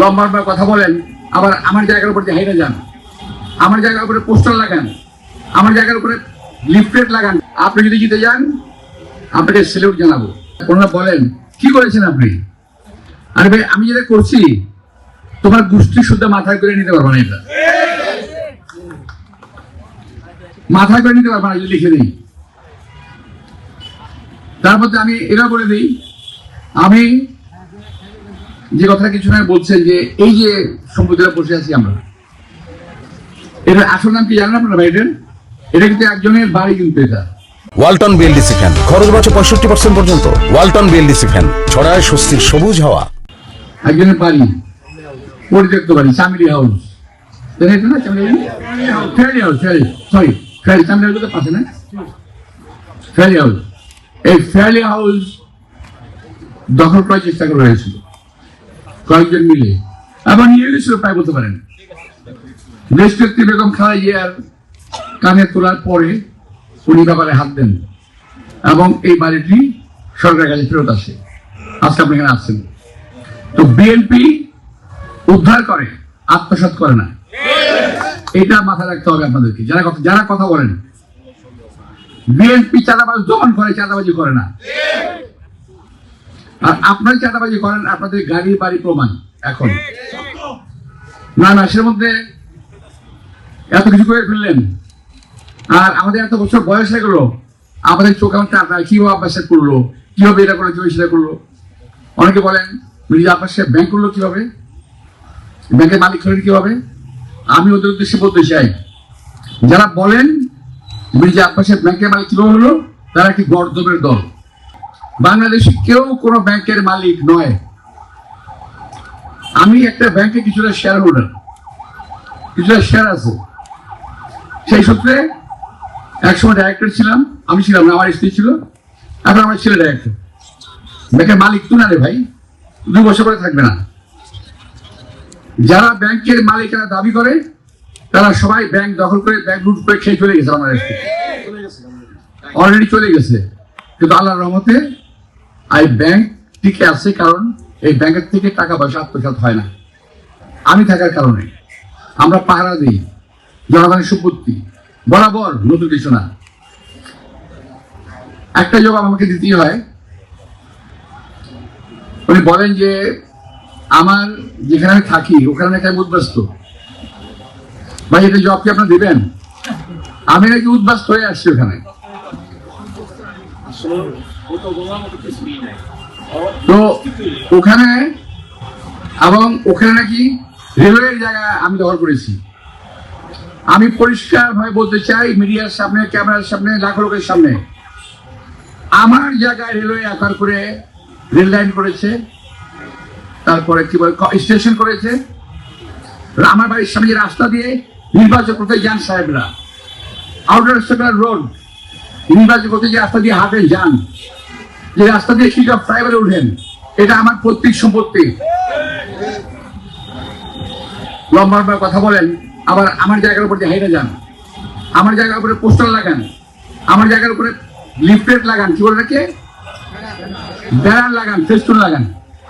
লম্বা লম্বা কথা বলেন, আবার আমার জায়গার উপর হাইটা যান। আমার জায়গার উপরে পোস্টার লাগান। আমার জায়গার উপরে লিফলেট লাগান। আপনি যদি জিতে যান, আপনাকে সেলিউট জানাব। ওনারা বলেন, কি করেছেন আপনি? আরে ভাই, আমি যেটা করছি, তোমার গোষ্ঠী শুদ্ধ মাথায় করে নিতে পারব না এটা। মাথায় করে নিতে পারব না, যদি লিখে দিই। তারপর আমি এটা বলে দিই, আমি যে কথা কিছু না বলছেন যে এই যে সমুদ্রে বসে আছি আমরা এটা আসল নাম কি জানেন আপনারা ভাই এটার? এটা কিন্তু একজনের বাড়ি কিন্তু এটা। ওয়ালটন বিএলডিসি ফ্যান খরচ বাঁচে পঁয়ষট্টি পার্সেন্ট পর্যন্ত। ওয়ালটন বিএলডিসি ফ্যান ছড়ায় স্বস্তির সবুজ হাওয়া। একজনের বাড়ি পরিত্যক্ত বাড়ি চামিলি হাউস। জানেন না Chameli fairy house fairy sorry fairy Chameli house তো পাশে না? Fairy house. এই ফেয়ারি হাউস দখল করার চেষ্টা করা হয়েছিল। কয়েকজন মিলে। নিয়ে গেছিল প্রায় বলতে পারেন। দেশনেত্রী বেগম খালেদা জিয়ার কানে তোলার পরে উনি ব্যাপারে হাত দেন এবং এই বাড়িটি সরকারের কাছে ফেরত আসে। আজকে আপনি এখানে আসছেন তো বিএনপি উদ্ধার করে, আত্মসাৎ করে না। এটা মাথায় রাখতে হবে আপনাদেরকে। যারা কথা যারা কথা বলেন, বিএনপি চাঁদাবাজ দমন করে, চাঁদাবাজি করে না। আর আপনারা চাঁদাবাজি করেন? আপনাদের গাড়ি বাড়ি প্রমাণ এখন। না না সের মধ্যে এত কিছু করে ফেললেন। আর আমাদের এত বছর বয়স হয়ে গেল আমাদের চোখ আমার টাকা কীভাবে আব্বাস করল? কীভাবে এটা করল কীভাবে সেটা করল? অনেকে বলেন মির্জা আব্বাস সাহেব ব্যাংক করল কীভাবে? ব্যাংকের মালিক হলেন কীভাবে? আমি ওদের উদ্দেশ্যে বলতে চাই যারা বলেন মির্জা আব্বাস সাহেব ব্যাংকের মালিক কীভাবে হলো? তারা একটি গর্দবের দল। বাংলাদেশে কেউ কোনো ব্যাংকের মালিক নয়। আমি একটা ব্যাংকে কিছুটা শেয়ার হোল্ডার কিছুটা শেয়ার আছে। সেই সূত্রে একসময় ডাইরেক্টর ছিলাম, আমি ছিলাম আমার স্ত্রী ছিল, এখন আমার ছেলে ডাইরেক্টর ব্যাংকের মালিক তো না রে ভাই, দুই বছর পরে থাকবে না। যারা ব্যাংকের মালিকেরা দাবি করে, তারা সবাই ব্যাংক দখল করে, ব্যাংক লুট করে খেয়ে চলে গেছে থেকে অলরেডি চলে গেছে। কিন্তু আল্লাহর রহমতে এই ব্যাংক টিকে আছে কারণ এই ব্যাংকের থেকে টাকা পয়সা আত্মসাৎ হয় না। আমি থাকার কারণে। আমরা পাহারা দিই, জনগণের সম্পত্তি বরাবর নতুন কিছু না। একটা জবাব আমাকে দিতেই হয়। উনি বলেন যে, আমার যেখানে আমি থাকি, ওখানে নাকি আমি উদ্বাস্ত। ভাই, এটা জব কি আপনার দিবেন? আমি নাকি উদ্বাস্ত হয়ে আসছি ওখানে? তো ওখানে, এবং ওখানে নাকি রেলওয়ের জায়গা আমি দখল করেছি। আমি পরিষ্কার ভাবে বলতে চাই, মিডিয়ার সামনে, ক্যামেরার সামনে, লাখো লোকের সামনে। আমার জায়গায় রেলওয়ে আকার করে রেল লাইন করেছে, তারপরে কি বলে স্টেশন করেছে। আমার বাড়ির সামনে রাস্তা দিয়ে নির্বাচন করতে যান সাহেবরা। Outer road. নির্বাচন করতে যে রাস্তা দিয়ে হাঁটেন যান। যে রাস্তা দিয়ে ঠিক ফ্লাইওভারে উঠেন, এটা আমার প্রত্যেক সম্পত্তি। লম্বা লম্বা কথা বলেন, আবার আমার জায়গার উপর দিয়ে হাইটা যান। আমার জায়গার উপরে পোস্টার লাগান, আমার জায়গার উপরে লিফলেট লাগান, কি বলে রাখে ব্যানার লাগান, ফেস্টুন লাগান।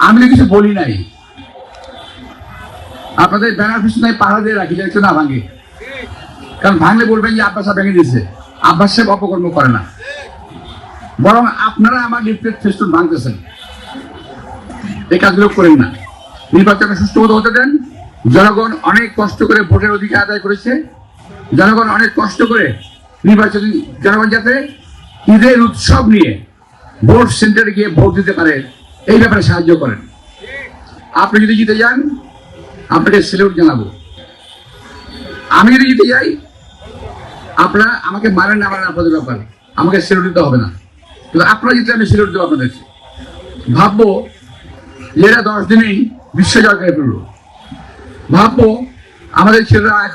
আমি তো কিছু বলি নাই। আপনাদের ব্যানার ফেস্টুন পাহাড় দিয়ে রাখি কেউ না ভাঙে। কারণ ভাঙলে বলবেন যে আব্বাস ভেঙে দিয়েছে। আব্বাস সাহেব অপকর্ম করে না। বরং আপনারা আমার লিফলেট ফেস্টুন ভাঙতেছেন এই কাজগুলো করেন না। নির্বাচনে সুষ্ঠুমতো হতে দেন। জনগণ অনেক কষ্ট করে ভোটের অধিকার আদায় করেছে। জনগণ অনেক কষ্ট করে নির্বাচন জনগণ যাতে ঈদের উৎসব নিয়ে ভোট সেন্টারে গিয়ে ভোট দিতে পারে, এই ব্যাপারে সাহায্য করেন। আপনি যদি জিতে যান, আপনাকে সেলিউট জানাব। আমি যদি জিতে যাই, আপনারা আমাকে মারেন না, মারেন আপনাদের ব্যাপার। আমাকে সেলুট দিতে হবে না। কিন্তু আপনারা যদি আমি সিলেট যাওয়া আপনাদেরকে ভাববো এরা দশ দিনেই বিশ্ব জয় করে ভাববো আমাদের ছেলেরা এখন